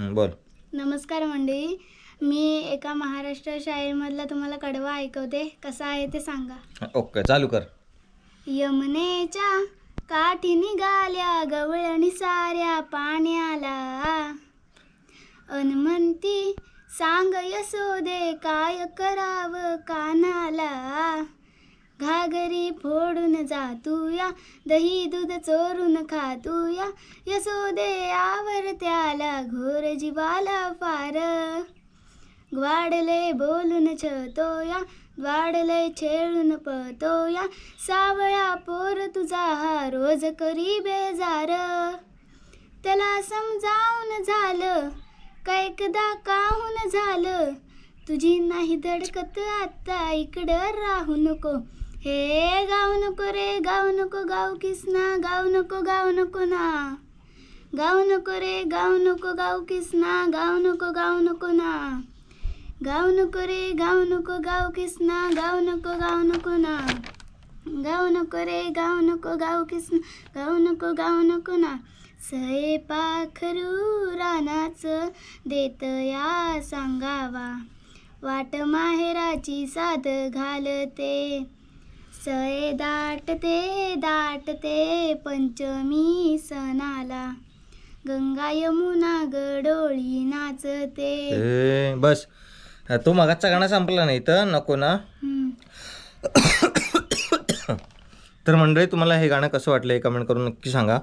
हं, बोल. नमस्कार मंडळी. मी एका महाराष्ट्र शाळेमधला तुम्हाला कडवा ऐकवते. कसा आहे ते सांगा. ओके चालू कर. यमुनेच्या काठी निघाल्या गवळणी साऱ्या पाण्याला. अनमंती सांग यशोदे काय कराव कानाला? घागरी फोडून जातूया दही दूध चोरून खातूया यसोदे आवर त्याला घोर जीवाला फार. ग्वाडले बोलून छतोया वाढले छेळून पळतोया सावळा पोर तुझा हा रोज करी बेजार. त्याला समजावून झालं कैकदा काहून झालं? तुझी नाही धडकत आता इकडं राहू नको. हे गाऊ नको रे गाऊ नको गाऊ किसना गाऊ नको गाऊ नको ना गाऊ नको रे गाऊ नको गाऊ किसना गाऊ नको गाऊ नको ना गाऊ नको रे गाऊ नको गाऊ किसना गाऊ नको गाऊ नको ना गाऊ नको रे गाऊ नको गाऊ किसना गाऊ नको गाऊ नको ना सये पाखरू रानाचं देत या सांगावा वाट माहेराची साध घालते सये दाटते दाटते पंचमी सणाला. गंगा यमुना गडोळी नाचते. ए बस. तो मगाचा गाणं संपला नाही तर नको ना. तर मंडळी तुम्हाला हे गाणं कसं वाटलं हे कमेंट करून नक्की सांगा.